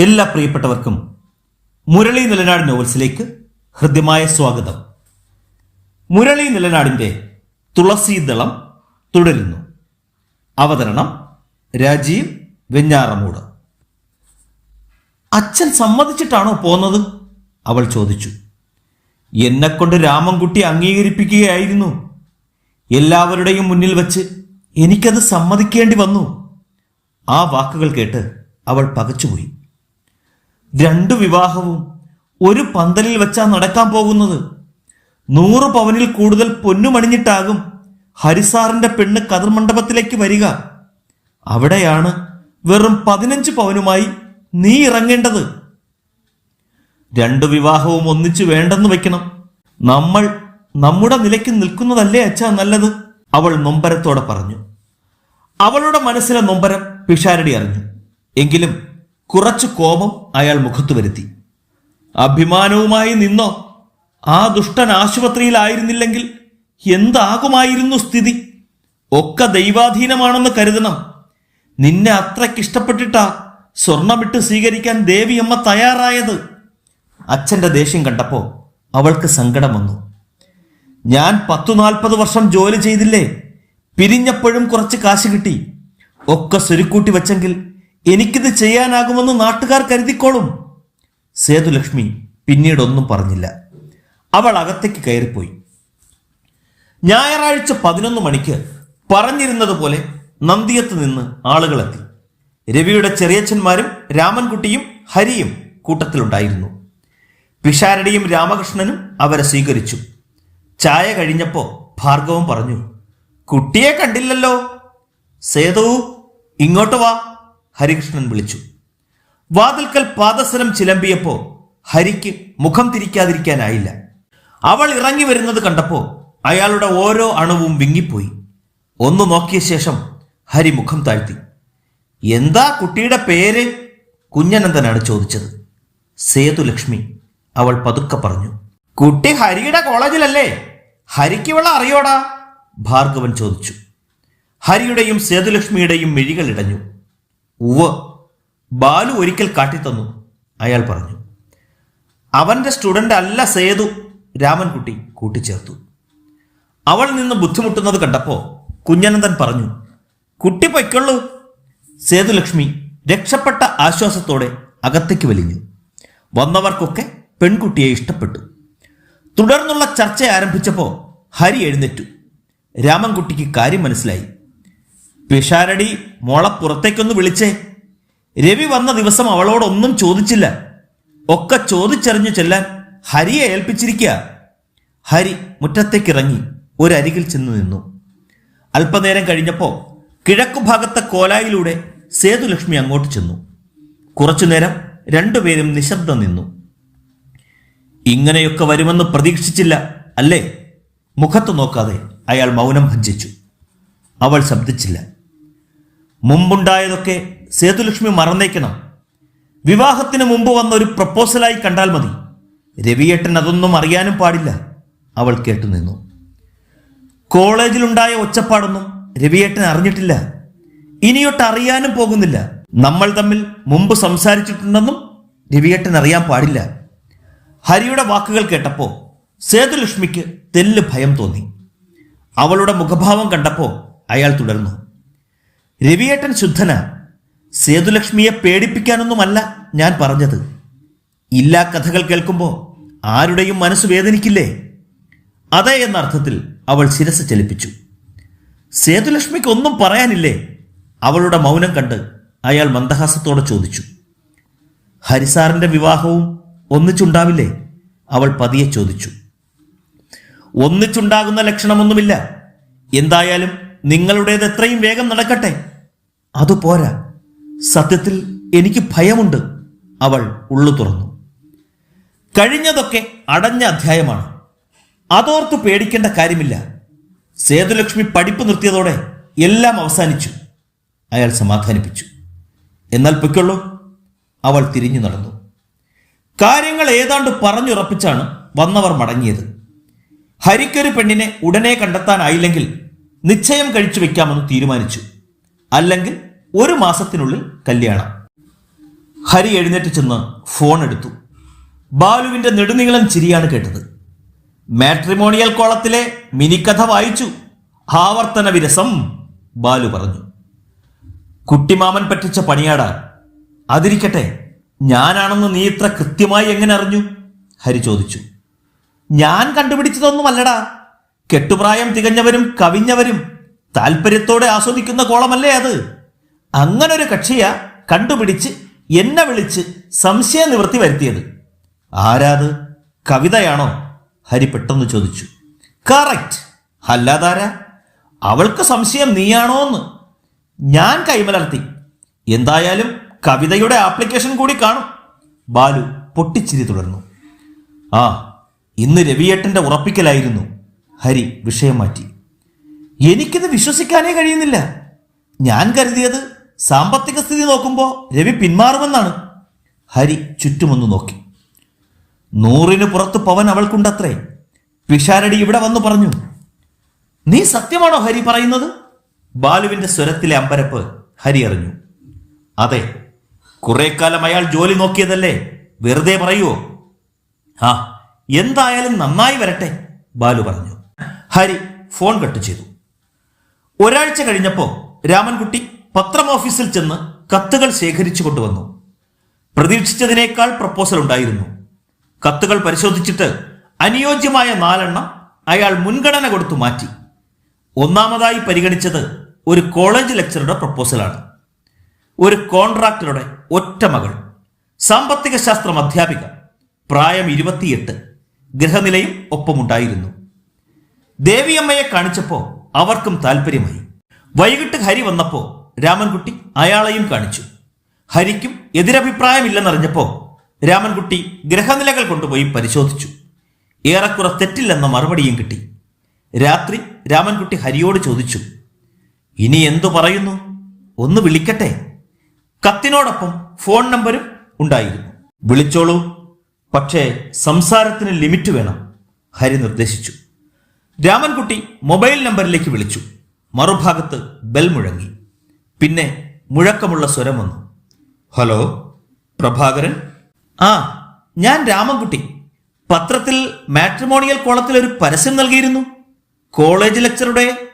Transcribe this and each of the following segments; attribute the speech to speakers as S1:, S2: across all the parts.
S1: എല്ലാ പ്രിയപ്പെട്ടവർക്കും മുരളി നിലനാട് നോവൽസിലേക്ക് ഹൃദ്യമായ സ്വാഗതം. മുരളി നിലനാടിന്റെ തുളസീദളം തുടരുന്നു. അവതരണം രാജീവ് വെഞ്ഞാറമൂട്. അച്ഛൻ സമ്മതിച്ചിട്ടാണോ പോന്നത്? അവൾ ചോദിച്ചു. എന്നെക്കൊണ്ട് രാമൻകുട്ടി അംഗീകരിപ്പിക്കുകയായിരുന്നു. എല്ലാവരുടെയും മുന്നിൽ വച്ച് എനിക്കത് സമ്മതിക്കേണ്ടി വന്നു. ആ വാക്കുകൾ കേട്ട് അവൾ പകച്ചുപോയി. രണ്ടു വിവാഹവും ഒരു പന്തലിൽ വെച്ചാ നടക്കാൻ പോകുന്നത്. നൂറ് പവനിൽ കൂടുതൽ പൊന്നുമണിഞ്ഞിട്ടാകും ഹരിസാറിന്റെ പെണ്ണ് കതിർമണ്ഡപത്തിലേക്ക് വരിക. അവിടെയാണ് വെറും പതിനഞ്ച് പവനുമായി നീ ഇറങ്ങേണ്ടത്. രണ്ടു വിവാഹവും ഒന്നിച്ചു വേണ്ടെന്ന് വെക്കണം. നമ്മൾ നമ്മുടെ നിലയ്ക്ക് നിൽക്കുന്നതല്ലേ അച്ഛാ നല്ലത്? അവൾ നൊമ്പരത്തോടെ പറഞ്ഞു. അവളുടെ മനസ്സിലെ നൊമ്പരം പിഷാരടി അറിഞ്ഞു. എങ്കിലും കുറച്ചു കോപം അയാൾ മുഖത്തു വരുത്തി. അഭിമാനവുമായി നിന്നോ? ആ ദുഷ്ടൻ ആശുപത്രിയിലായിരുന്നില്ലെങ്കിൽ എന്താകുമായിരുന്നു സ്ഥിതി? ഒക്കെ ദൈവാധീനമാണെന്ന് കരുതണം. നിന്നെ അത്രയ്ക്കിഷ്ടപ്പെട്ടിട്ടാ സ്വർണമിട്ട് സ്വീകരിക്കാൻ ദേവിയമ്മ തയ്യാറായത്. അച്ഛന്റെ ദേഷ്യം കണ്ടപ്പോൾ അവൾക്ക് സങ്കടം വന്നു. ഞാൻ പത്തു നാൽപ്പത് വർഷം ജോലി ചെയ്തില്ലേ? പിരിഞ്ഞപ്പോഴും കുറച്ച് കാശ് കിട്ടി. ഒക്കെ സ്വരുക്കൂട്ടി വെച്ചെങ്കിൽ എനിക്കിത് ചെയ്യാനാകുമെന്ന് നാട്ടുകാർ കരുതിക്കോളും. സേതുലക്ഷ്മി പിന്നീടൊന്നും പറഞ്ഞില്ല. അവൾ അകത്തേക്ക് കയറിപ്പോയി. ഞായറാഴ്ച പതിനൊന്ന് മണിക്ക് പറഞ്ഞിരുന്നത് പോലെ നന്ദിയത്ത് നിന്ന് ആളുകളെത്തി. രവിയുടെ ചെറിയച്ഛന്മാരും രാമൻകുട്ടിയും ഹരിയും കൂട്ടത്തിലുണ്ടായിരുന്നു. പിഷാരടിയും രാമകൃഷ്ണനും അവരെ സ്വീകരിച്ചു. ചായ കഴിഞ്ഞപ്പോൾ ഭാർഗവും പറഞ്ഞു കുട്ടിയെ കണ്ടില്ലല്ലോ. സേതു ഇങ്ങോട്ട് വാ. ഹരികൃഷ്ണൻ വിളിച്ചു. വാതിൽക്കൽ പാദസരം ചിലമ്പിയപ്പോ ഹരിക്ക് മുഖം തിരിക്കാതിരിക്കാനായില്ല. അവൾ ഇറങ്ങി വരുന്നത് കണ്ടപ്പോ അയാളുടെ ഓരോ അണുവും വിങ്ങിപ്പോയി. ഒന്ന് നോക്കിയ ശേഷം ഹരി മുഖം താഴ്ത്തി. എന്താ കുട്ടിയുടെ പേര്? കുഞ്ഞനന്ദനാണ് ചോദിച്ചത്. സേതുലക്ഷ്മി അവൾ പതുക്കെ പറഞ്ഞു. കുട്ടി ഹരിയുടെ കോളേജിലല്ലേ? ഹരിക്ക് ഇവളെ അറിയോടാ? ഭാർഗവൻ ചോദിച്ചു. ഹരിയുടെയും സേതുലക്ഷ്മിയുടെയും മിഴികൾ ഇടഞ്ഞു. ഉവ്വ് ബാലു ഒരിക്കൽ കാട്ടിത്തന്നു. അയാൾ പറഞ്ഞു അവന്റെ സ്റ്റുഡന്റ് അല്ല സേതു രാമൻകുട്ടി കൂട്ടിച്ചേർത്തു. അവൾ നിന്ന് ബുദ്ധിമുട്ടുന്നത് കണ്ടപ്പോൾ കുഞ്ഞനന്ദൻ പറഞ്ഞു കുട്ടി പൊയ്ക്കൊള്ളൂ. സേതുലക്ഷ്മി രക്ഷപ്പെട്ട ആശ്വാസത്തോടെ അകത്തേക്ക് വലിഞ്ഞു. വന്നവർക്കൊക്കെ പെൺകുട്ടിയെ ഇഷ്ടപ്പെട്ടു. തുടർന്നുള്ള ചർച്ച ആരംഭിച്ചപ്പോൾ ഹരി എഴുന്നേറ്റു. രാമൻകുട്ടിക്ക് കാര്യം മനസ്സിലായി. പിഷാരടി മോളെ പുറത്തേക്കൊന്ന് വിളിച്ചേ. രവി വന്ന ദിവസം അവളോടൊന്നും ചോദിച്ചില്ല. ഒക്കെ ചോദിച്ചറിഞ്ഞു ചെല്ലാൻ ഹരിയെ ഏൽപ്പിച്ചിരിക്കുക. ഹരി മുറ്റത്തേക്കിറങ്ങി ഒരരികിൽ ചെന്നു നിന്നു. അല്പനേരം കഴിഞ്ഞപ്പോൾ കിഴക്കുഭാഗത്തെ കോലായിലൂടെ സേതുലക്ഷ്മി അങ്ങോട്ട് ചെന്നു. കുറച്ചുനേരം രണ്ടുപേരും നിശബ്ദം നിന്നു. ഇങ്ങനെയൊക്കെ വരുമെന്ന് പ്രതീക്ഷിച്ചില്ല അല്ലേ? മുഖത്ത് നോക്കാതെ അയാൾ മൗനം ഭഞ്ജിച്ചു. അവൾ ശബ്ദിച്ചില്ല. മുമ്പുണ്ടായതൊക്കെ സേതുലക്ഷ്മി മറന്നേക്കണം. വിവാഹത്തിന് മുമ്പ് വന്ന ഒരു പ്രപ്പോസലായി കണ്ടാൽ മതി. രവിയേട്ടൻ അതൊന്നും അറിയാനും പാടില്ല. അവൾ കേട്ടുനിന്നു കോളേജിലുണ്ടായ ഒച്ചപ്പാടൊന്നും രവിയേട്ടൻ അറിഞ്ഞിട്ടില്ല. ഇനിയൊട്ട് അറിയാനും പോകുന്നില്ല. നമ്മൾ തമ്മിൽ മുമ്പ് സംസാരിച്ചിട്ടുണ്ടെന്നും രവിയേട്ടൻ അറിയാൻ പാടില്ല. ഹരിയുടെ വാക്കുകൾ കേട്ടപ്പോൾ സേതുലക്ഷ്മിക്ക് തെല്ല് ഭയം തോന്നി. അവളുടെ മുഖഭാവം കണ്ടപ്പോൾ അയാൾ തുടർന്നു. രവിയേട്ടൻ ശുദ്ധന സേതുലക്ഷ്മിയെ പേടിപ്പിക്കാനൊന്നുമല്ല ഞാൻ പറഞ്ഞത്. ഇല്ലാ കഥകൾ കേൾക്കുമ്പോൾ ആരുടെയും മനസ്സ് വേദനിക്കില്ലേ? അതെ എന്ന അർത്ഥത്തിൽ അവൾ ശിരസ് ചലിപ്പിച്ചു. സേതുലക്ഷ്മിക്ക് ഒന്നും പറയാനില്ലേ? അവളുടെ മൗനം കണ്ട് അയാൾ മന്ദഹാസത്തോടെ ചോദിച്ചു. ഹരിസാറിന്റെ വിവാഹവും ഒന്നിച്ചുണ്ടാവില്ലേ? അവൾ പതിയെ ചോദിച്ചു. ഒന്നിച്ചുണ്ടാകുന്ന ലക്ഷണമൊന്നുമില്ല. എന്തായാലും നിങ്ങളുടേത് എത്രയും വേഗം നടക്കട്ടെ. അതുപോരാ സത്യത്തിൽ എനിക്ക് ഭയമുണ്ട്. അവൾ ഉള്ളു തുറന്നു. കഴിഞ്ഞതൊക്കെ അടഞ്ഞ അധ്യായമാണ്. അതോർത്ത് പേടിക്കേണ്ട കാര്യമില്ല. സേതുലക്ഷ്മി പഠിപ്പ് നിർത്തിയതോടെ എല്ലാം അവസാനിച്ചു. അയാൾ സമാധാനിപ്പിച്ചു. എന്നാൽ പൊയ്ക്കൊള്ളൂ. അവൾ തിരിഞ്ഞു നടന്നു. കാര്യങ്ങൾ ഏതാണ്ട് പറഞ്ഞുറപ്പിച്ചാണ് വന്നവർ മടങ്ങിയത്. ഹരിക്കൊരു പെണ്ണിനെ ഉടനെ കണ്ടെത്താനായില്ലെങ്കിൽ നിശ്ചയം കഴിച്ചു വെക്കാമെന്ന് തീരുമാനിച്ചു. അല്ലെങ്കിൽ ഒരു മാസത്തിനുള്ളിൽ കല്യാണം. ഹരി എഴുന്നേറ്റ് ചെന്ന് ഫോൺ എടുത്തു. ബാലുവിന്റെ നെടുനീളം ചിരിയാണ് കേട്ടത്. മാട്രിമോണിയൽ കോളത്തിലെ മിനിക്കഥ വായിച്ചു. ആവർത്തന വിരസം ബാലു പറഞ്ഞു. കുട്ടിമാമൻ പറ്റിച്ച പണിയാടാ. അതിരിക്കട്ടെ ഞാനാണെന്ന് നീ ഇത്ര കൃത്യമായി എങ്ങനെ അറിഞ്ഞു? ഹരി ചോദിച്ചു. ഞാൻ കണ്ടുപിടിച്ചതൊന്നുമല്ലടാ. കെട്ടുപ്രായം തികഞ്ഞവരും കവിഞ്ഞവരും താല്പര്യത്തോടെ ആസ്വദിക്കുന്ന കോളമല്ലേ അത്? അങ്ങനൊരു കക്ഷിയാ കണ്ടുപിടിച്ച് എന്നെ വിളിച്ച് സംശയ നിവൃത്തി വരുത്തിയത്. ആരാത്? കവിതയാണോ? ഹരി പെട്ടെന്ന് ചോദിച്ചു. കറക്റ്റ് അല്ലാതാരാ? അവൾക്ക് സംശയം നീയാണോന്ന് ഞാൻ കൈമലർത്തി. എന്തായാലും കവിതയുടെ ആപ്ലിക്കേഷൻ കൂടി കാണും. ബാലു പൊട്ടിച്ചിരി തുടർന്നു. ആ ഇന്ന് രവിയേട്ടന്റെ ഉറപ്പിക്കലായിരുന്നു. ഹരി വിഷയം മാറ്റി. എനിക്കിത് വിശ്വസിക്കാനേ കഴിയുന്നില്ല. ഞാൻ കരുതിയത് സാമ്പത്തിക സ്ഥിതി നോക്കുമ്പോൾ രവി പിന്മാറുമെന്നാണ്. ഹരി ചുറ്റുമൊന്ന് നോക്കി. നൂറിന് പുറത്ത് പവൻ അവൾക്കുണ്ടത്രേ. പിഷാരടി ഇവിടെ വന്നു പറഞ്ഞു. നീ സത്യമാണോ ഹരി പറയുന്നത്? ബാലുവിന്റെ സ്വരത്തിലെ അമ്പരപ്പ് ഹരി അറിഞ്ഞു. അതെ. കുറെ കാലം അയാൾ ജോലി നോക്കിയതല്ലേ? വെറുതെ പറയുവോ? ആ എന്തായാലും നന്നായി വരട്ടെ ബാലു പറഞ്ഞു. ഹരി ഫോൺ കട്ട് ചെയ്തു. ഒരാഴ്ച കഴിഞ്ഞപ്പോൾ രാമൻകുട്ടി പത്രം ഓഫീസിൽ ചെന്ന് കത്തുകൾ ശേഖരിച്ചു കൊണ്ടുവന്നു. പ്രതീക്ഷിച്ചതിനേക്കാൾ പ്രപ്പോസൽ ഉണ്ടായിരുന്നു. കത്തുകൾ പരിശോധിച്ചിട്ട് അനുയോജ്യമായ നാലെണ്ണം അയാൾ മുൻഗണന കൊടുത്തു മാറ്റി. ഒന്നാമതായി പരിഗണിച്ചത് ഒരു കോളേജ് ലെക്ചറുടെ പ്രപ്പോസലാണ് ഒരു കോൺട്രാക്ടറുടെ ഒറ്റ മകൾ. സാമ്പത്തിക ശാസ്ത്രം അധ്യാപിക. പ്രായം ഇരുപത്തിയെട്ട്. ഗൃഹനിലയും ഒപ്പമുണ്ടായിരുന്നു. ദേവിയമ്മയെ കാണിച്ചപ്പോൾ അവർക്കും താല്പര്യമായി വൈകിട്ട് ഹരി വന്നപ്പോൾ രാമൻകുട്ടി അയാളെയും കാണിച്ചു. ഹരിക്കും എതിരഭിപ്രായമില്ലെന്നറിഞ്ഞപ്പോൾ രാമൻകുട്ടി ഗ്രഹനിലകൾ കൊണ്ടുപോയി പരിശോധിച്ചു. ഏറെക്കുറെ തെറ്റില്ലെന്ന മറുപടിയും കിട്ടി. രാത്രി രാമൻകുട്ടി ഹരിയോട് ചോദിച്ചു ഇനി എന്തു പറയുന്നു? ഒന്ന് വിളിക്കട്ടെ? കത്തിനോടൊപ്പം ഫോൺ നമ്പരും ഉണ്ടായിരുന്നു. വിളിച്ചോളൂ. പക്ഷേ സംസാരത്തിന് ലിമിറ്റ് വേണം ഹരി നിർദ്ദേശിച്ചു. രാമൻകുട്ടി മൊബൈൽ നമ്പറിലേക്ക് വിളിച്ചു. മറുഭാഗത്ത് ബെൽ മുഴങ്ങി. പിന്നെ മുഴക്കമുള്ള സ്വരം വന്നു. ഹലോ പ്രഭാകരൻ? ആ ഞാൻ രാമൻകുട്ടി. പത്രത്തിൽ മാട്രിമോണിയൽ കോളത്തിൽ ഒരു പരസ്യം നൽകിയിരുന്നു. കോളേജ് ലെക്ചറുടെ.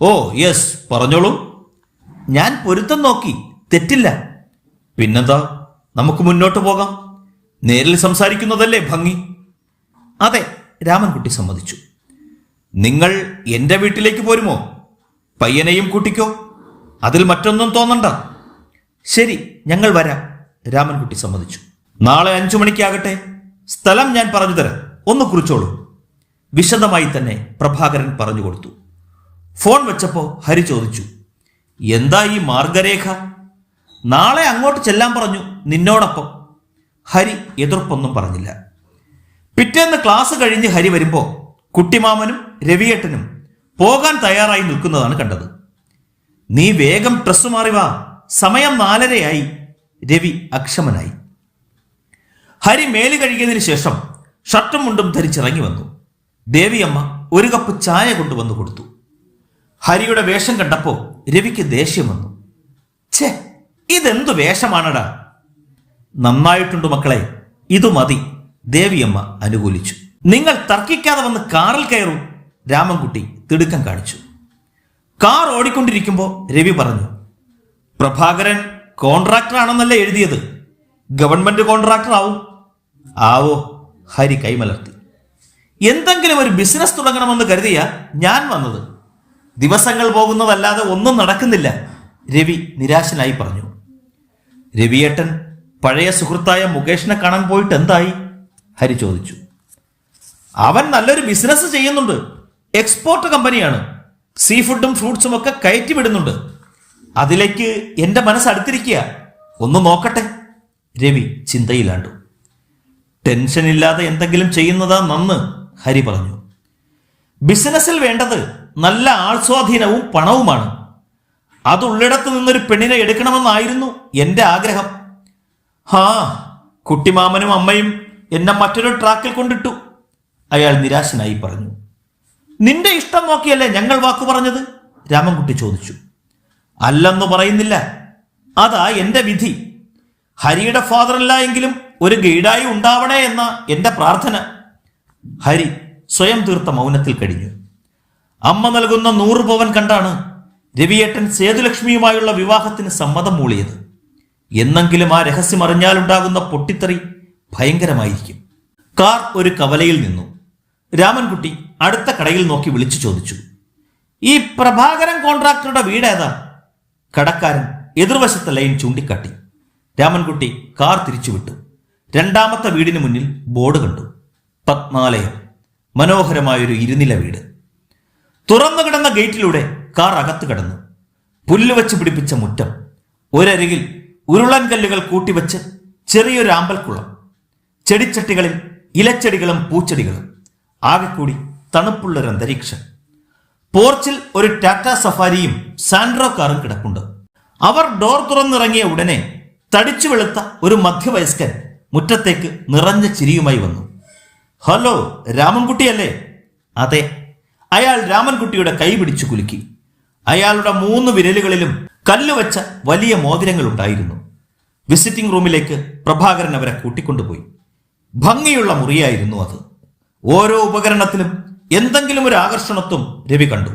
S1: ഓ യെസ് പറഞ്ഞോളൂ. ഞാൻ പൊരുത്തം നോക്കി. തെറ്റില്ല. പിന്നെന്താ? നമുക്ക് മുന്നോട്ട് പോകാം. നേരിൽ സംസാരിക്കുന്നതല്ലേ ഭംഗി? അതെ രാമൻകുട്ടി സമ്മതിച്ചു. നിങ്ങൾ എന്റെ വീട്ടിലേക്ക് പോരുമോ? പയ്യനെയും കൂട്ടിക്കോ? അതിൽ മറ്റൊന്നും തോന്നണ്ട. ശരി ഞങ്ങൾ വരാം. രാമൻകുട്ടി സമ്മതിച്ചു. നാളെ അഞ്ചു മണിക്കാകട്ടെ. സ്ഥലം ഞാൻ പറഞ്ഞു തരാം. ഒന്ന് കുറിച്ചോളൂ. വിശദമായി തന്നെ പ്രഭാകരൻ പറഞ്ഞു കൊടുത്തു. ഫോൺ വെച്ചപ്പോൾ ഹരി ചോദിച്ചു എന്താ ഈ മാർഗരേഖ? നാളെ അങ്ങോട്ട് ചെല്ലാൻ പറഞ്ഞു നിന്നോടൊപ്പം. ഹരി എതിർപ്പൊന്നും പറഞ്ഞില്ല. പിറ്റേന്ന് ക്ലാസ് കഴിഞ്ഞ് ഹരി വരുമ്പോൾ കുട്ടിമാമനും രവിയേട്ടനും പോകാൻ തയ്യാറായി നിൽക്കുന്നതാണ് കണ്ടത്. നീ വേഗം ഡ്രസ്സ് മാറി വാ. സമയം നാലരയായി. രവി അക്ഷമനായി. ഹരി മേലു കഴുകിയതിനു ശേഷം ഷർട്ടും മുണ്ടും ധരിച്ചിറങ്ങി വന്നു. ദേവിയമ്മ ഒരു കപ്പ് ചായ കൊണ്ടുവന്നു കൊടുത്തു. ഹരിയുടെ വേഷം കണ്ടപ്പോൾ രവിക്ക് ദേഷ്യം വന്നു. ഛേ ഇതെന്തു വേഷമാണടാ? നന്നായിട്ടുണ്ട് മക്കളെ ഇതു മതി ദേവിയമ്മ അനുകൂലിച്ചു. നിങ്ങൾ തർക്കിക്കാതെ വന്ന് കാറിൽ കയറും. രാമൻകുട്ടി തിടുക്കം കാണിച്ചു. കാർ ഓടിക്കൊണ്ടിരിക്കുമ്പോൾ രവി പറഞ്ഞു പ്രഭാകരൻ കോൺട്രാക്ടർ ആണെന്നല്ലേ എഴുതിയത്? ഗവൺമെന്റ് കോൺട്രാക്ടർ ആവും ആവോ ഹരി കൈമലർത്തി. എന്തെങ്കിലും ഒരു ബിസിനസ് തുടങ്ങണമെന്ന് കരുതിയ ഞാൻ വന്നത്. ദിവസങ്ങൾ പോകുന്നതല്ലാതെ ഒന്നും നടക്കുന്നില്ല രവി നിരാശനായി പറഞ്ഞു. രവിയേട്ടൻ പഴയ സുഹൃത്തായ മുകേഷിനെ കാണാൻ പോയിട്ട് എന്തായി? ഹരി ചോദിച്ചു. അവൻ നല്ലൊരു ബിസിനസ് ചെയ്യുന്നുണ്ട്. എക്സ്പോർട്ട് കമ്പനിയാണ് സീ ഫുഡും ഫ്രൂട്ട്സും ഒക്കെ കയറ്റി വിടുന്നുണ്ട് അതിലേക്ക് എന്റെ മനസ്സ് അടുത്തിരിക്കുക. ഒന്ന് നോക്കട്ടെ. രവി ചിന്തയിലാണ്ടു. ടെൻഷൻ ഇല്ലാതെ എന്തെങ്കിലും ചെയ്യുന്നതാ നന്ന് ഹരി പറഞ്ഞു. ബിസിനസ്സിൽ വേണ്ടത് നല്ല ആൾസ്വാധീനവും പണവുമാണ്. അതുള്ളിടത്ത് നിന്നൊരു പെണ്ണിനെ എടുക്കണമെന്നായിരുന്നു എന്റെ ആഗ്രഹം. ഹാ കുട്ടിമാമനും അമ്മയും എന്നെ മറ്റൊരു ട്രാക്കിൽ കൊണ്ടിട്ടു. അയാൾ നിരാശനായി പറഞ്ഞു നിന്റെ ഇഷ്ടം നോക്കിയല്ലേ ഞങ്ങൾ വാക്കു പറഞ്ഞത്? രാമൻകുട്ടി ചോദിച്ചു അല്ലെന്ന് പറയുന്നില്ല. അതാ എന്റെ വിധി. ഹരിയുടെ ഫാദറല്ല എങ്കിലും ഒരു ഗൈഡായി ഉണ്ടാവണേ എന്ന എന്റെ പ്രാർത്ഥന. ഹരി സ്വയം തീർത്ത മൗനത്തിൽ കഴിഞ്ഞു അമ്മ നൽകുന്ന നൂറ് പവൻ കണ്ടാണ് രവിയേട്ടൻ സേതുലക്ഷ്മിയുമായുള്ള വിവാഹത്തിന് സമ്മതം മൂളിയത്. എന്നെങ്കിലും ആ രഹസ്യം അറിഞ്ഞാലുണ്ടാകുന്ന പൊട്ടിത്തെറി ഭയങ്കരമായിരിക്കും. കാർ ഒരു കവലയിൽ നിന്നു. രാമൻകുട്ടി അടുത്ത കടയിൽ നോക്കി വിളിച്ചു ചോദിച്ചു. ഈ പ്രഭാകരൻ കോൺട്രാക്ടറുടെ വീടേതാ കടക്കാരൻ എതിർവശത്തെ ലൈൻ ചൂണ്ടിക്കാട്ടി. രാമൻകുട്ടി കാർ തിരിച്ചുവിട്ടു. രണ്ടാമത്തെ വീടിന് മുന്നിൽ ബോർഡ് കണ്ടു. പത്മാലയം മനോഹരമായൊരു ഇരുനില വീട്. തുറന്നു കിടന്ന ഗേറ്റിലൂടെ കാർ അകത്ത് കടന്നു. പുല്ല് വെച്ച് പിടിപ്പിച്ച മുറ്റം. ഒരരികിൽ ഉരുളൻ കല്ലുകൾ കൂട്ടിവെച്ച് ചെറിയൊരു ആമ്പൽക്കുളം. ചെടിച്ചട്ടികളിൽ ഇലച്ചെടികളും പൂച്ചെടികളും. ആകെക്കൂടി തണുപ്പുള്ളൊരു അന്തരീക്ഷം. പോർച്ചിൽ ഒരു ടാറ്റ സഫാരിയും സാൻഡ്രോ കാറും കിടപ്പുണ്ട്. അവർ ഡോർ തുറന്നിറങ്ങിയ ഉടനെ തടിച്ചു വെളുത്ത ഒരു മധ്യവയസ്കൻ മുറ്റത്തേക്ക് നിറഞ്ഞ ചിരിയുമായി വന്നു. ഹലോ രാമൻകുട്ടിയല്ലേ? അതെ. അയാൾ രാമൻകുട്ടിയുടെ കൈ പിടിച്ചു കുലുക്കി. അയാളുടെ മൂന്ന് വിരലുകളിലും കല്ലുവച്ച വലിയ മോതിരങ്ങൾ ഉണ്ടായിരുന്നു. വിസിറ്റിംഗ് റൂമിലേക്ക് പ്രഭാകരൻ അവരെ കൂട്ടിക്കൊണ്ടുപോയി. ഭംഗിയുള്ള മുറിയായിരുന്നു അത്. ഓരോ ഉപകരണത്തിലും എന്തെങ്കിലും ഒരു ആകർഷണത്വം രവി കണ്ടു.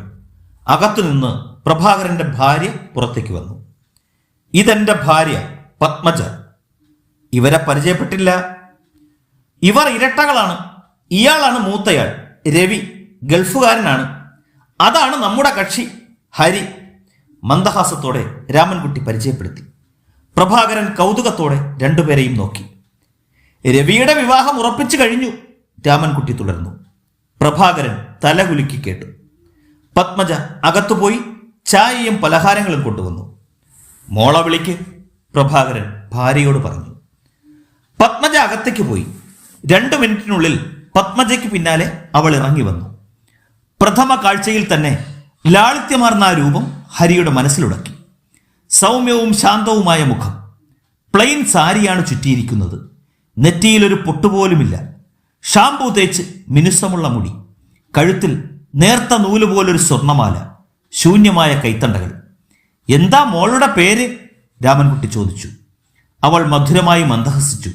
S1: അകത്തുനിന്ന് പ്രഭാകരന്റെ ഭാര്യ പുറത്തേക്ക് വന്നു. ഇതെന്റെ ഭാര്യ പത്മജ. ഇവരെ പരിചയപ്പെട്ടില്ല. ഇവർ ഇരട്ടകളാണ്. ഇയാളാണ് മൂത്തയാൾ രവി ഗൾഫുകാരനാണ്. അതാണ് നമ്മുടെ കക്ഷി ഹരി. മന്ദഹാസത്തോടെ രാമൻകുട്ടി പരിചയപ്പെടുത്തി. പ്രഭാകരൻ കൗതുകത്തോടെ രണ്ടുപേരെയും നോക്കി. രവിയുടെ വിവാഹം ഉറപ്പിച്ചു കഴിഞ്ഞു. രാമൻകുട്ടി തുടർന്നു. പ്രഭാകരൻ തലകുലുക്കി കേട്ടു. പത്മജ അകത്തുപോയി ചായയും പലഹാരങ്ങളും കൊണ്ടുവന്നു. മോള വിളിക്ക് പ്രഭാകരൻ ഭാര്യയോട് പറഞ്ഞു. പത്മജ അകത്തേക്ക് പോയി. രണ്ടു മിനിറ്റിനുള്ളിൽ പത്മജയ്ക്ക് പിന്നാലെ അവൾ ഇറങ്ങി വന്നു. പ്രഥമ കാഴ്ചയിൽ തന്നെ ലാളിത്യമാർന്ന ആ രൂപം ഹരിയുടെ മനസ്സിലുടക്കി. സൗമ്യവും ശാന്തവുമായ മുഖം. പ്ലെയിൻ സാരിയാണ് ചുറ്റിയിരിക്കുന്നത്. നെറ്റിയിലൊരു പൊട്ടുപോലുമില്ല. ഷാമ്പൂ തേച്ച് മിനുസമുള്ള മുടി കഴുത്തിൽ നേർത്ത നൂൽ പോലൊരു സ്വർണമാല ശൂന്യമായ കൈത്തണ്ടകൾ. എന്താ മോളുടെ പേര്? രാമൻകുട്ടി ചോദിച്ചു. അവൾ മധുരമായി മന്ദഹസിച്ചു.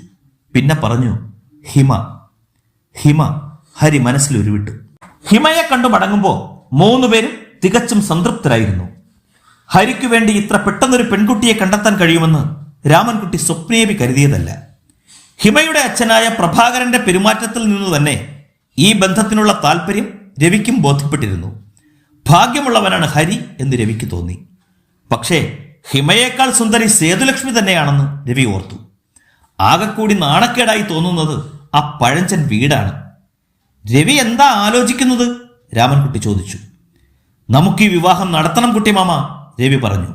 S1: പിന്നെ പറഞ്ഞു ഹിമ. ഹിമ ഹരി മനസ്സിൽ ഉരുവിട്ടു. ഹിമയെ കണ്ടു മടങ്ങുമ്പോൾ മൂന്നുപേരും തികച്ചും സംതൃപ്തരായിരുന്നു. ഹരിക്കു വേണ്ടി ഇത്ര പെട്ടെന്നൊരു പെൺകുട്ടിയെ കണ്ടെത്താൻ കഴിയുമെന്ന് രാമൻകുട്ടി സ്വപ്നേവി കരുതിയതല്ല. ഹിമയുടെ അച്ഛനായ പ്രഭാകരന്റെ പെരുമാറ്റത്തിൽ നിന്ന് തന്നെ ഈ ബന്ധത്തിനുള്ള താല്പര്യം രവിക്കും ബോധ്യപ്പെട്ടിരുന്നു. ഭാഗ്യമുള്ളവനാണ് ഹരി എന്ന് രവിക്ക് തോന്നി. പക്ഷേ ഹിമയേക്കാൾ സുന്ദരി സേതുലക്ഷ്മി തന്നെയാണെന്ന് രവി ഓർത്തു. ആകെക്കൂടി നാണക്കേടായി തോന്നുന്നത് ആ പഴഞ്ചൻ വീടാണ്. രവി എന്താ ആലോചിക്കുന്നത്? രാമൻകുട്ടി ചോദിച്ചു. നമുക്ക് ഈ വിവാഹം നടത്തണം കുട്ടിമാമ രവി പറഞ്ഞു.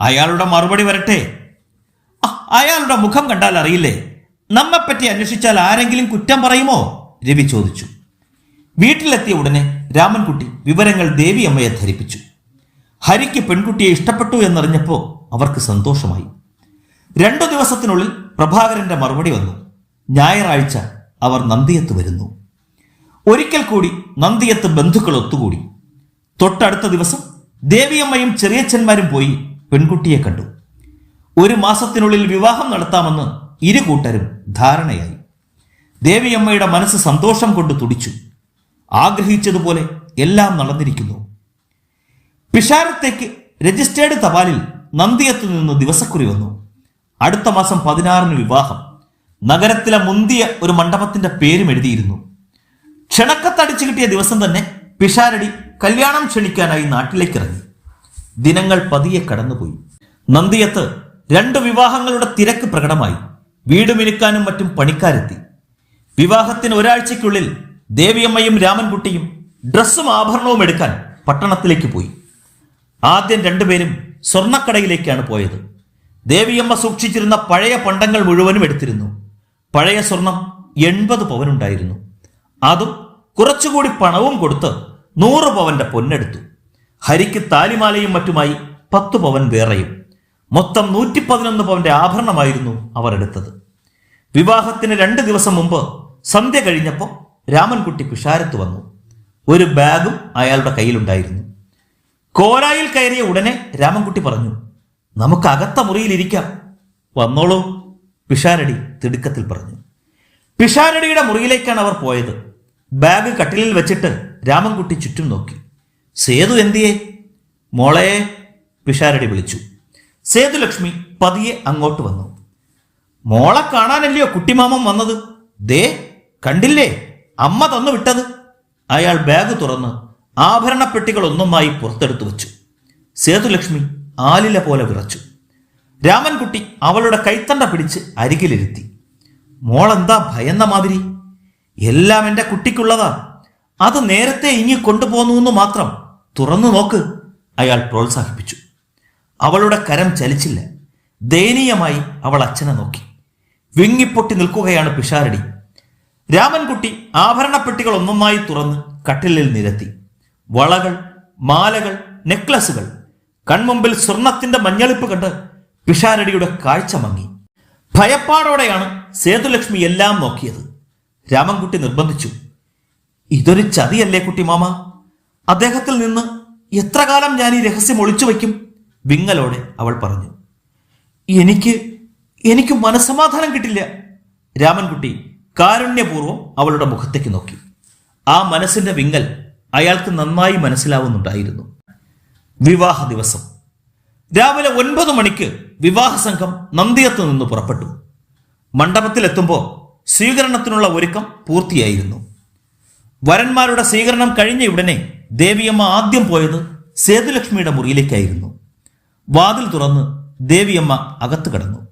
S1: അയാളുടെ മറുപടി വരട്ടെ. അയാളുടെ മുഖം കണ്ടാൽ അറിയില്ലേ? നമ്മെപ്പറ്റി അന്വേഷിച്ചാൽ ആരെങ്കിലും കുറ്റം പറയുമോ? രവി ചോദിച്ചു. വീട്ടിലെത്തിയ ഉടനെ രാമൻകുട്ടി വിവരങ്ങൾ ദേവിയമ്മയെ ധരിപ്പിച്ചു. ഹരിക്ക് പെൺകുട്ടിയെ ഇഷ്ടപ്പെട്ടു എന്നറിഞ്ഞപ്പോൾ അവർക്ക് സന്തോഷമായി. രണ്ടു ദിവസത്തിനുള്ളിൽ പ്രഭാകരന്റെ മറുപടി വന്നു. ഞായറാഴ്ച അവർ നന്ദിയത്ത് വരുന്നു. ഒരിക്കൽ കൂടി നന്ദിയത്ത് ബന്ധുക്കൾ ഒത്തുകൂടി. തൊട്ടടുത്ത ദിവസം ദേവിയമ്മയും ചെറിയച്ഛന്മാരും പോയി പെൺകുട്ടിയെ കണ്ടു. ഒരു മാസത്തിനുള്ളിൽ വിവാഹം നടത്താമെന്ന് ഇരു കൂട്ടരും ധാരണയായി. ദേവിയമ്മയുടെ മനസ്സ് സന്തോഷം കൊണ്ട് തുടിച്ചു. ആഗ്രഹിച്ചതുപോലെ എല്ലാം നടന്നിരിക്കുന്നു. പിഷാരത്തേക്ക് രജിസ്റ്റേർഡ് തപാലിൽ നന്ദിയത്ത് നിന്ന് ദിവസക്കുറി വന്നു. അടുത്ത മാസം പതിനാറിന് വിവാഹം. നഗരത്തിലെ മുന്തിയ ഒരു മണ്ഡപത്തിന്റെ പേരും എഴുതിയിരുന്നു. ക്ഷണക്കത്തടിച്ചു കിട്ടിയ ദിവസം തന്നെ പിഷാരടി കല്യാണം ക്ഷണിക്കാനായി നാട്ടിലേക്ക് ഇറങ്ങി ദിനങ്ങൾ പതിയെ കടന്നുപോയി. നന്ദിയത്ത് രണ്ട് വിവാഹങ്ങളുടെ തിരക്ക് പ്രകടമായി. വീട് മിനുക്കാനും മറ്റും പണിക്കാരെത്തി. വിവാഹത്തിന് ഒരാഴ്ചയ്ക്കുള്ളിൽ ദേവിയമ്മയും രാമൻകുട്ടിയും ഡ്രസ്സും ആഭരണവും എടുക്കാൻ പട്ടണത്തിലേക്ക് പോയി. ആദ്യം രണ്ടുപേരും സ്വർണക്കടയിലേക്കാണ് പോയത്. ദേവിയമ്മ സൂക്ഷിച്ചിരുന്ന പഴയ പണ്ടങ്ങൾ മുഴുവനും എടുത്തിരുന്നു. പഴയ സ്വർണം എൺപത് പവനുണ്ടായിരുന്നു അതും കുറച്ചുകൂടി പണവും കൊടുത്ത് നൂറ് പവന്റെ പൊന്നെടുത്തു. ഹരിക്ക് താലിമാലയും മറ്റുമായി പത്ത് പവൻ വേറെയും. മൊത്തം നൂറ്റി പതിനൊന്ന് പവന്റെ ആഭരണമായിരുന്നു അവർ എടുത്തത്. വിവാഹത്തിന് രണ്ട് ദിവസം മുമ്പ് സന്ധ്യ കഴിഞ്ഞപ്പോൾ രാമൻകുട്ടി പിഷാരത്ത് വന്നു. ഒരു ബാഗും അയാളുടെ കയ്യിലുണ്ടായിരുന്നു. കോരായിൽ കയറിയ ഉടനെ രാമൻകുട്ടി പറഞ്ഞു നമുക്ക് അകത്ത മുറിയിലിരിക്കാം വന്നോളൂ പിഷാരടി തിടുക്കത്തിൽ പറഞ്ഞു. പിഷാരടിയുടെ മുറിയിലേക്കാണ് അവർ പോയത്. ബാഗ് കട്ടിലിൽ വെച്ചിട്ട് രാമൻകുട്ടി ചുറ്റും നോക്കി. സേതു എന്തിയേ? മോളെ പിഷാരടി വിളിച്ചു. സേതുലക്ഷ്മി പതിയെ അങ്ങോട്ട് വന്നു. മോളെ കാണാനല്ലയോ കുട്ടിമാമൻ വന്നത്? ദേ കണ്ടില്ലേ? അമ്മ തന്നു വിട്ടത്. അയാൾ ബാഗ് തുറന്ന് ആഭരണപ്പെട്ടികൾ ഒന്നൊന്നായി പുറത്തെടുത്തു വച്ചു. സേതുലക്ഷ്മി ആലില പോലെ വിറച്ചു. രാമൻകുട്ടി അവളുടെ കൈത്തണ്ട പിടിച്ച് അരികിലിരുത്തി. മോളെന്താ ഭയന്ന മാതിരി? എല്ലാം എന്റെ കുട്ടിക്കുള്ളതാ. അത് നേരത്തെ ഇങ്ങി കൊണ്ടുപോന്നു എന്ന് മാത്രം തുറന്നു നോക്ക് അയാൾ പ്രോത്സാഹിപ്പിച്ചു. അവളുടെ കരം ചലിച്ചില്ല. ദയനീയമായി അവൾ അച്ഛനെ നോക്കി. വിങ്ങിപ്പൊട്ടി നിൽക്കുകയാണ് പിഷാരടി. രാമൻകുട്ടി ആഭരണപ്പെട്ടികൾ ഒന്നൊന്നായി തുറന്ന് കട്ടിലിൽ നിരത്തി. വളകൾ മാലകൾ നെക്ലസുകൾ കൺമുമ്പിൽ സ്വർണത്തിന്റെ മഞ്ഞളിപ്പ് കണ്ട് പിഷാരടിയുടെ കാഴ്ച മങ്ങി. ഭയപ്പാടോടെയാണ് സേതുലക്ഷ്മി എല്ലാം നോക്കിയത്. രാമൻകുട്ടി നിർബന്ധിച്ചു. ഇതൊരു ചതിയല്ലേ കുട്ടി മാമ അദ്ദേഹത്തിൽ നിന്ന് എത്ര കാലം ഞാൻ ഈ രഹസ്യം ഒളിച്ചു വയ്ക്കും? വിങ്ങലോടെ അവൾ പറഞ്ഞു എനിക്ക് എനിക്ക് മനസമാധാനം കിട്ടില്ല. രാമൻകുട്ടി കാരുണ്യപൂർവം അവളുടെ മുഖത്തേക്ക് നോക്കി. ആ മനസ്സിന്റെ വിങ്ങൽ അയാൾക്ക് നന്നായി മനസ്സിലാവുന്നുണ്ടായിരുന്നു. വിവാഹ ദിവസം. രാവിലെ ഒൻപത് മണിക്ക് വിവാഹ സംഘം നന്ദിയത്ത് നിന്ന് പുറപ്പെട്ടു. മണ്ഡപത്തിലെത്തുമ്പോൾ സ്വീകരണത്തിനുള്ള ഒരുക്കം പൂർത്തിയായിരുന്നു. വരന്മാരുടെ സ്വീകരണം കഴിഞ്ഞ ഉടനെ ദേവിയമ്മ ആദ്യം പോയത് സേതുലക്ഷ്മിയുടെ മുറിയിലേക്കായിരുന്നു. വാതിൽ തുറന്ന് ദേവിയമ്മ അകത്തു കടന്നു.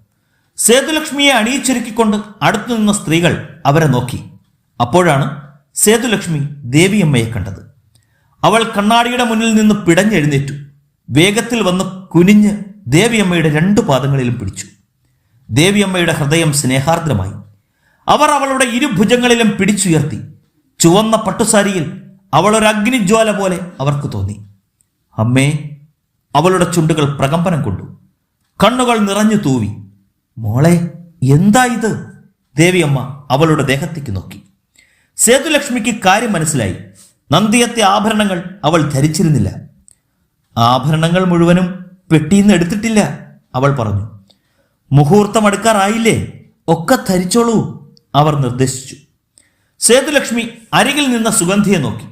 S1: സേതുലക്ഷ്മിയെ അണിയിച്ചൊരുക്കിക്കൊണ്ട് അടുത്തു നിന്ന സ്ത്രീകൾ അവരെ നോക്കി. അപ്പോഴാണ് സേതുലക്ഷ്മി ദേവിയമ്മയെ കണ്ടത്. അവൾ കണ്ണാടിയുടെ മുന്നിൽ നിന്ന് പിടഞ്ഞെഴുന്നേറ്റു. വേഗത്തിൽ വന്ന് കുനിഞ്ഞ് ദേവിയമ്മയുടെ രണ്ടു പാദങ്ങളിലും പിടിച്ചു. ദേവിയമ്മയുടെ ഹൃദയം സ്നേഹാർദ്രമായി. അവർ അവളുടെ ഇരുഭുജങ്ങളിലും പിടിച്ചുയർത്തി. ചുവന്ന പട്ടുസാരിയിൽ അവൾ ഒരു അഗ്നിജ്വാല പോലെ അവർക്ക് തോന്നി. അമ്മേ അവളുടെ ചുണ്ടുകൾ പ്രകമ്പനം കൊണ്ടു. കണ്ണുകൾ നിറഞ്ഞു തൂവി. മോളെ എന്താ ഇത്? ദേവിയമ്മ അവളുടെ ദേഹത്തേക്ക് നോക്കി. സേതുലക്ഷ്മിക്ക് കാര്യം മനസ്സിലായി. നന്ദിയത്തെ ആഭരണങ്ങൾ അവൾ ധരിച്ചിരുന്നില്ല. ആഭരണങ്ങൾ മുഴുവനും പെട്ടിന്ന് എടുത്തിട്ടില്ല അവൾ പറഞ്ഞു. മുഹൂർത്തം അടുക്കാറായില്ലേ? ഒക്കെ ധരിച്ചോളൂ അവർ നിർദ്ദേശിച്ചു. സേതുലക്ഷ്മി അരികിൽ നിന്ന സുഗന്ധിയെ നോക്കി.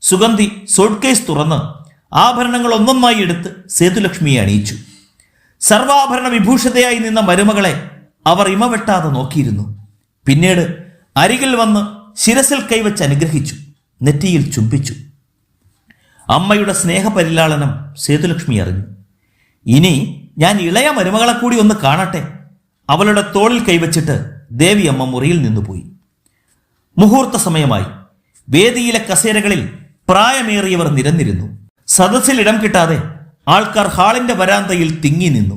S1: സുഗന്ധി സോട്ട് കേസ് തുറന്ന് ആഭരണങ്ങൾ ഒന്നൊന്നായി എടുത്ത് സേതുലക്ഷ്മിയെ അണിയിച്ചു. സർവാഭരണ വിഭൂഷിതയായി നിന്ന മരുമകളെ അവർ ഇമവെട്ടാതെ നോക്കിയിരുന്നു. പിന്നീട് അരികിൽ വന്ന് ശിരസിൽ കൈവച്ച് അനുഗ്രഹിച്ചു നെറ്റിയിൽ ചുംബിച്ചു. അമ്മയുടെ സ്നേഹപരിലാളനം സേതുലക്ഷ്മി അറിഞ്ഞു. ഇനി ഞാൻ ഇളയ മരുമകളെ കൂടി ഒന്ന് കാണട്ടെ. അവളുടെ തോളിൽ കൈവച്ചിട്ട് ദേവിയമ്മ മുറിയിൽ നിന്നുപോയി. മുഹൂർത്ത സമയമായി വേദിയിലെ കസേരകളിൽ പ്രായമേറിയവർ നിരന്നിരുന്നു. സദസ്സിൽ ഇടം കിട്ടാതെ ആൾക്കാർ ഹാളിന്റെ വരാന്തയിൽ തിങ്ങി നിന്നു.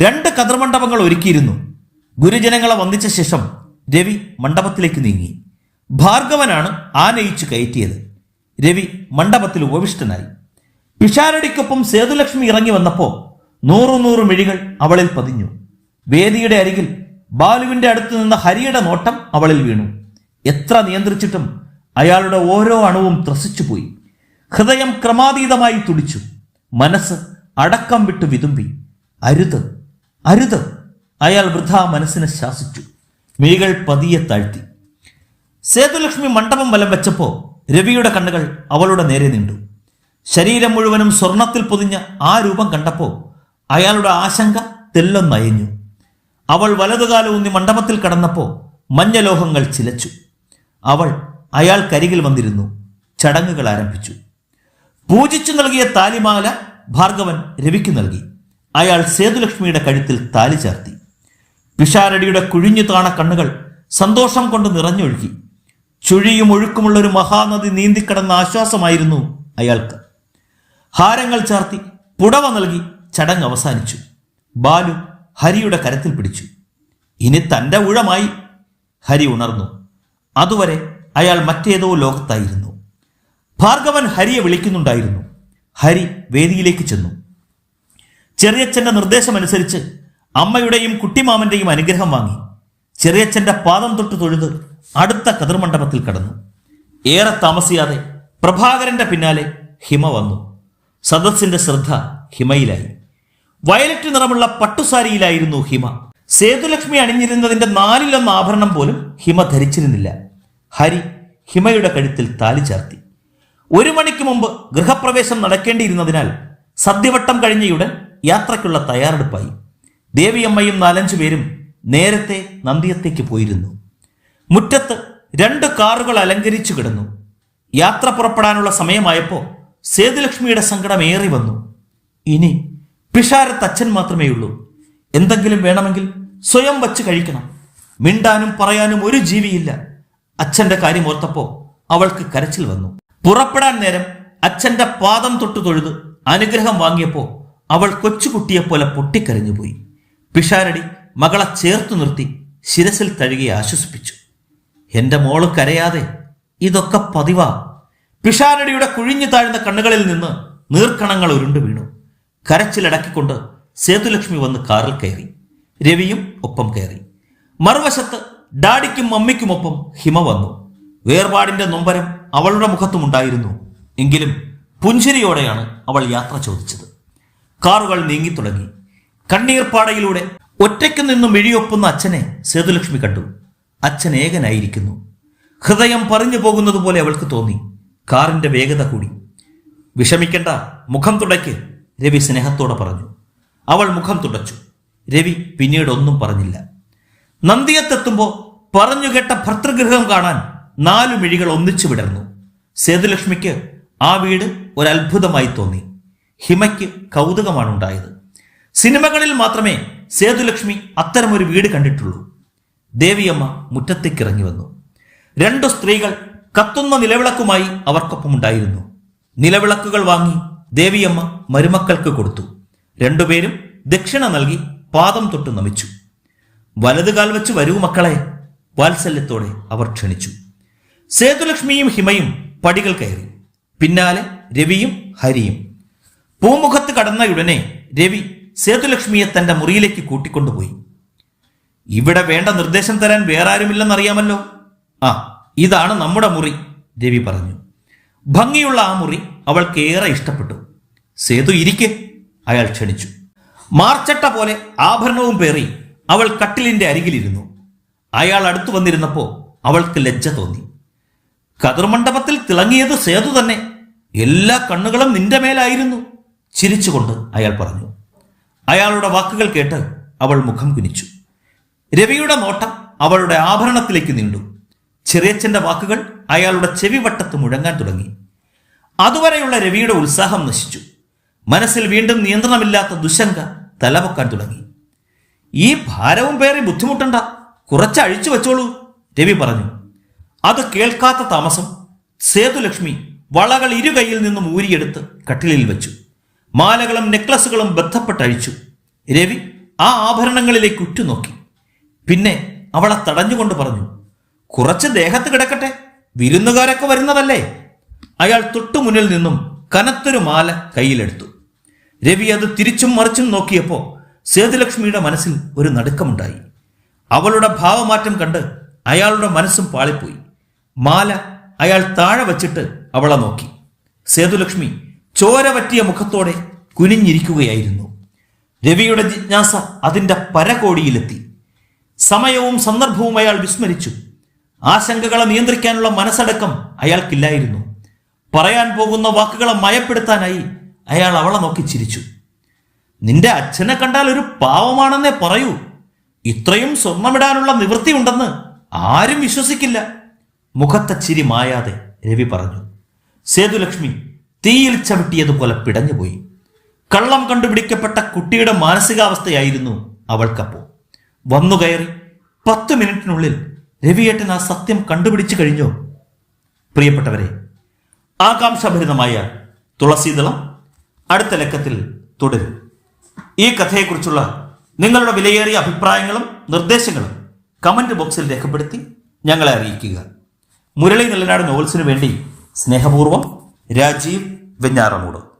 S1: രണ്ട് കതിർമണ്ഡപങ്ങൾ ഒരുക്കിയിരുന്നു. ഗുരുജനങ്ങളെ വന്ദിച്ച ശേഷം രവി മണ്ഡപത്തിലേക്ക് നീങ്ങി. ഭാർഗവനാണ് ആനയിച്ചു കയറ്റിയത്. രവി മണ്ഡപത്തിൽ ഉപവിഷ്ടനായി. പിഷാരടിക്കൊപ്പം സേതുലക്ഷ്മി ഇറങ്ങി വന്നപ്പോൾ നൂറു നൂറ് മിഴികൾ അവളിൽ പതിഞ്ഞു. വേദിയുടെ അരികിൽ ബാലുവിന്റെ അടുത്ത് നിന്ന ഹരിയുടെ നോട്ടം അവളിൽ വീണു. എത്ര നിയന്ത്രിച്ചിട്ടും അയാളുടെ ഓരോ അണുവും ത്രസിച്ചുപോയി. ഹൃദയം ക്രമാതീതമായി തുടിച്ചു. മനസ്സ് അടക്കം വിട്ടു വിതുമ്പി. അരുത് അരുത്. അയാൾ വൃഥാ മനസ്സിനെ ശാസിച്ചു. മിഴികൾ പതിയെ താഴ്ത്തി. സേതുലക്ഷ്മി മണ്ഡപം വലം വെച്ചപ്പോൾ രവിയുടെ കണ്ണുകൾ അവളുടെ നേരെ നീണ്ടു. ശരീരം മുഴുവനും സ്വർണത്തിൽ പൊതിഞ്ഞ ആ രൂപം കണ്ടപ്പോൾ അയാളുടെ ആശങ്ക തെല്ലം നയഞ്ഞു അവൾ വലതുകാലം ഊന്നി മണ്ഡപത്തിൽ കടന്നപ്പോൾ മഞ്ഞലോഹങ്ങൾ ചിലച്ചു. അവൾ അയാൾ അയാൾക്കരികിൽ വന്നിരുന്നു. ചടങ്ങുകൾ ആരംഭിച്ചു. പൂജിച്ചു നൽകിയ താലിമാല ഭാർഗവൻ രവിക്ക് നൽകി. അയാൾ സേതുലക്ഷ്മിയുടെ കഴുത്തിൽ താലി ചേർത്തി. പിഷാരടിയുടെ കുഴിഞ്ഞു താണ കണ്ണുകൾ സന്തോഷം കൊണ്ട് നിറഞ്ഞൊഴുകി. ചുഴിയും ഒഴുക്കുമുള്ള ഒരു മഹാനദി നീന്തിക്കടന്ന ആശ്വാസമായിരുന്നു അയാൾക്ക്. ഹാരങ്ങൾ ചാർത്തി പുടവ നൽകി ചടങ്ങ് അവസാനിച്ചു. ബാലു ഹരിയുടെ കരത്തിൽ പിടിച്ചു. ഇനി തന്റെ ഊഴമായി ഹരി ഉണർന്നു. അതുവരെ അയാൾ മറ്റേതോ ലോകത്തായിരുന്നു. ഭാർഗവൻ ഹരിയെ വിളിക്കുന്നുണ്ടായിരുന്നു. ഹരി വേദിയിലേക്ക് ചെന്നു. ചെറിയച്ഛന്റെ നിർദ്ദേശമനുസരിച്ച് അമ്മയുടെയും കുട്ടിമാമന്റെയും അനുഗ്രഹം വാങ്ങി. ചെറിയച്ഛന്റെ പാദം തൊട്ട് തൊഴുത് അടുത്ത കതിർമണ്ഡപത്തിൽ കടന്നു. ഏറെ താമസിയാതെ പ്രഭാകരന്റെ പിന്നാലെ ഹിമ വന്നു. സദസ്സിന്റെ ശ്രദ്ധ ഹിമയിലായി. വയലറ്റ് നിറമുള്ള പട്ടുസാരിയിലായിരുന്നു ഹിമ. സേതുലക്ഷ്മി അണിഞ്ഞിരുന്നതിന്റെ നാലിലൊന്ന് ആഭരണം പോലും ഹിമ ധരിച്ചിരുന്നില്ല. ഹരി ഹിമയുടെ കഴുത്തിൽ താലി ചാർത്തി. ഒരു മണിക്ക് മുമ്പ് ഗൃഹപ്രവേശം നടക്കേണ്ടിയിരുന്നതിനാൽ സദ്യവട്ടം കഴിഞ്ഞയുടൻ യാത്രയ്ക്കുള്ള തയ്യാറെടുപ്പായി. ദേവിയമ്മയും നാലഞ്ചു പേരും നേരത്തെ നന്ദിയത്തേക്ക് പോയിരുന്നു. മുറ്റത്ത് രണ്ട് കാറുകൾ അലങ്കരിച്ചു കിടന്നു. യാത്ര പുറപ്പെടാനുള്ള സമയമായപ്പോൾ സേതുലക്ഷ്മിയുടെ സങ്കടം ഏറി വന്നു. ഇനി പിഷാരത്ത് അച്ഛൻ മാത്രമേ ഉള്ളൂ. എന്തെങ്കിലും വേണമെങ്കിൽ സ്വയം വച്ച് കഴിക്കണം. മിണ്ടാനും പറയാനും ഒരു ജീവിയില്ല. അച്ഛന്റെ കാര്യം ഓർത്തപ്പോ അവൾക്ക് കരച്ചിൽ വന്നു. പുറപ്പെടാൻ നേരം അച്ഛന്റെ പാദം തൊട്ടു തൊഴുത് അനുഗ്രഹം വാങ്ങിയപ്പോൾ അവൾ കൊച്ചുകുട്ടിയെപ്പോലെ പൊട്ടിക്കരഞ്ഞുപോയി പിഷാരടി മകളെ ചേർത്തു നിർത്തി ശിരസിൽ തഴുകി ആശ്വസിപ്പിച്ചു. എന്റെ മോൾ കരയാതെ ഇതൊക്കെ പതിവാ. പിഷാരടിയുടെ കുഴിഞ്ഞു താഴ്ന്ന കണ്ണുകളിൽ നിന്ന് നീർക്കണങ്ങൾ ഉരുണ്ടു വീണു. കരച്ചിലടക്കിക്കൊണ്ട് സേതുലക്ഷ്മി വന്ന് കാറിൽ കയറി. രവിയും ഒപ്പം കയറി. മറുവശത്ത് ഡാഡിക്കും മമ്മിക്കുമൊപ്പം ഹിമ വന്നു. വേർപാടിന്റെ നൊമ്പരം അവളുടെ മുഖത്തുമുണ്ടായിരുന്നു എങ്കിലും പുഞ്ചിരിയോടെയാണ് അവൾ യാത്ര ചോദിച്ചത്. കാറുകൾ നീങ്ങി തുടങ്ങി. കണ്ണീർപ്പാടയിലൂടെ ഒറ്റയ്ക്ക് നിന്നും മിഴിയൊപ്പുന്ന അച്ഛനെ സേതുലക്ഷ്മി കണ്ടു. അച്ഛൻ ഏകനായിരിക്കുന്നു. ഹൃദയം പറഞ്ഞു പോകുന്നത് പോലെ അവൾക്ക് തോന്നി. കാറിന്റെ വേഗത കൂടി. വിഷമിക്കണ്ട മുഖം തുടയ്ക്ക് രവി സ്നേഹത്തോടെ പറഞ്ഞു. അവൾ മുഖം തുടച്ചു. രവി പിന്നീട് ഒന്നും പറഞ്ഞില്ല. നന്ദിയത്തെത്തുമ്പോൾ പറഞ്ഞു പറഞ്ഞുകേട്ട ഭർത്തൃഗൃഹം കാണാൻ നാലു മിഴികൾ ഒന്നിച്ചു വിടർന്നു. സേതുലക്ഷ്മിക്ക് ആ വീട് ഒരു അത്ഭുതമായി തോന്നി. ഹിമയ്ക്ക് കൗതുകമാണ് ഉണ്ടായത് സിനിമകളിൽ മാത്രമേ സേതുലക്ഷ്മി അത്തരമൊരു വീട് കണ്ടിട്ടുള്ളൂ. ദേവിയമ്മ മുറ്റത്തേക്ക് ഇറങ്ങി വന്നു രണ്ടു സ്ത്രീകൾ കത്തുന്ന നിലവിളക്കുമായി അവർക്കൊപ്പം ഉണ്ടായിരുന്നു നിലവിളക്കുകൾ വാങ്ങി ദേവിയമ്മ മരുമക്കൾക്ക് കൊടുത്തു. രണ്ടുപേരും ദക്ഷിണ നൽകി പാദം തൊട്ട് നമിച്ചു. വലതുകാൽ വെച്ച് വരൂ മക്കളെ. വാത്സല്യത്തോടെ അവർ ക്ഷണിച്ചു. സേതുലക്ഷ്മിയും ഹിമയും പടികൾ കയറി. പിന്നാലെ രവിയും ഹരിയും. പൂമുഖത്ത് കടന്നയുടനെ രവി സേതുലക്ഷ്മിയെ തന്റെ മുറിയിലേക്ക് കൂട്ടിക്കൊണ്ടുപോയി. ഇവിടെ വേണ്ട നിർദ്ദേശം തരാൻ വേറെ ആരുമില്ലെന്നറിയാമല്ലോ ആ ഇതാണ് നമ്മുടെ മുറി രവി പറഞ്ഞു. ഭംഗിയുള്ള ആ മുറി അവൾക്ക് ഏറെ ഇഷ്ടപ്പെട്ടു. സേതു ഇരിക്കെ അയാൾ ക്ഷണിച്ചു. മാർച്ചട്ട പോലെ ആഭരണവും പേറി അവൾ കട്ടിലിന്റെ അരികിലിരുന്നു. അയാൾ അടുത്തു വന്നിരുന്നപ്പോൾ അവൾക്ക് ലജ്ജ തോന്നി. കതിർമണ്ഡപത്തിൽ തിളങ്ങിയത് സേതു തന്നെ. എല്ലാ കണ്ണുകളും നിന്റെ മേലായിരുന്നു. ചിരിച്ചുകൊണ്ട് അയാൾ പറഞ്ഞു. അയാളുടെ വാക്കുകൾ കേട്ട് അവൾ മുഖം കുനിച്ചു. രവിയുടെ നോട്ടം അവളുടെ ആഭരണത്തിലേക്ക് നീണ്ടു. ചെറിയച്ഛന്റെ വാക്കുകൾ അയാളുടെ ചെവിവട്ടത്ത് മുഴങ്ങാൻ തുടങ്ങി. അതുവരെയുള്ള രവിയുടെ ഉത്സാഹം നശിച്ചു. മനസ്സിൽ വീണ്ടും നിയന്ത്രണമില്ലാത്ത ദുശങ്ക തലപൊക്കാൻ തുടങ്ങി. ഈ ഭാരവും പേറി ബുദ്ധിമുട്ടണ്ട. കുറച്ച് അഴിച്ചു വെച്ചോളൂ രവി പറഞ്ഞു. അത് കേൾക്കാത്ത താമസം സേതുലക്ഷ്മി വളകൾ ഇരുകൈയിൽ നിന്നും ഊരിയെടുത്ത് കട്ടിലിൽ വെച്ചു. മാലകളും നെക്ലസുകളും ബന്ധപ്പെട്ടഴിച്ചു. രവി ആ ആഭരണങ്ങളിലേക്ക് ഉറ്റുനോക്കി. പിന്നെ അവളെ തടഞ്ഞുകൊണ്ട് പറഞ്ഞു കുറച്ച് ദേഹത്ത് കിടക്കട്ടെ വിരുന്നുകാരൊക്കെ വരുന്നതല്ലേ? അയാൾ തൊട്ടുമുന്നിൽ നിന്നും കനത്തൊരു മാല കയ്യിലെടുത്തു. രവി അത് തിരിച്ചും മറിച്ചും നോക്കിയപ്പോൾ സേതുലക്ഷ്മിയുടെ മനസ്സിൽ ഒരു നടുക്കമുണ്ടായി. അവളുടെ ഭാവമാറ്റം കണ്ട് അയാളുടെ മനസ്സും പാളിപ്പോയി. മാല അയാൾ താഴെ വച്ചിട്ട് അവളെ നോക്കി. സേതുലക്ഷ്മി ചോര പറ്റിയ മുഖത്തോടെ കുനിഞ്ഞിരിക്കുകയായിരുന്നു. രവിയുടെ ജിജ്ഞാസ അതിന്റെ പരകോടിയിലെത്തി. സമയവും സന്ദർഭവും അയാൾ വിസ്മരിച്ചു. ആശങ്കകളെ നിയന്ത്രിക്കാനുള്ള മനസ്സടക്കം അയാൾക്കില്ലായിരുന്നു. പറയാൻ പോകുന്ന വാക്കുകളെ മയപ്പെടുത്താനായി അയാൾ അവളെ നോക്കി ചിരിച്ചു. നിന്റെ അച്ഛനെ കണ്ടാൽ ഒരു പാവമാണെന്നേ പറയൂ. ഇത്രയും സ്വർണമിടാനുള്ള നിവൃത്തിയുണ്ടെന്ന് ആരും വിശ്വസിക്കില്ല. മുഖത്തെ ചിരി മായാതെ രവി പറഞ്ഞു സേതുലക്ഷ്മി തീയിൽ ചവിട്ടിയതുപോലെ പിടഞ്ഞുപോയി. കള്ളം കണ്ടുപിടിക്കപ്പെട്ട കുട്ടിയുടെ മാനസികാവസ്ഥയായിരുന്നു അവൾക്കപ്പോ. വന്നു കയറി പത്ത് മിനിറ്റിനുള്ളിൽ രവിയേട്ടൻ ആ സത്യം കണ്ടുപിടിച്ചു കഴിഞ്ഞോ? പ്രിയപ്പെട്ടവരെ ആകാംക്ഷഭരിതമായ തുളസീതളം അടുത്ത ലക്കത്തിൽ തുടരും. ഈ കഥയെക്കുറിച്ചുള്ള നിങ്ങളുടെ വിലയേറിയ അഭിപ്രായങ്ങളും നിർദ്ദേശങ്ങളും കമന്റ് ബോക്സിൽ രേഖപ്പെടുത്തി ഞങ്ങളെ അറിയിക്കുക. മുരളി നെല്ലനാട് നോവൽസിനു വേണ്ടി സ്നേഹപൂർവം രാജീവ് വെഞ്ഞാറമൂട്.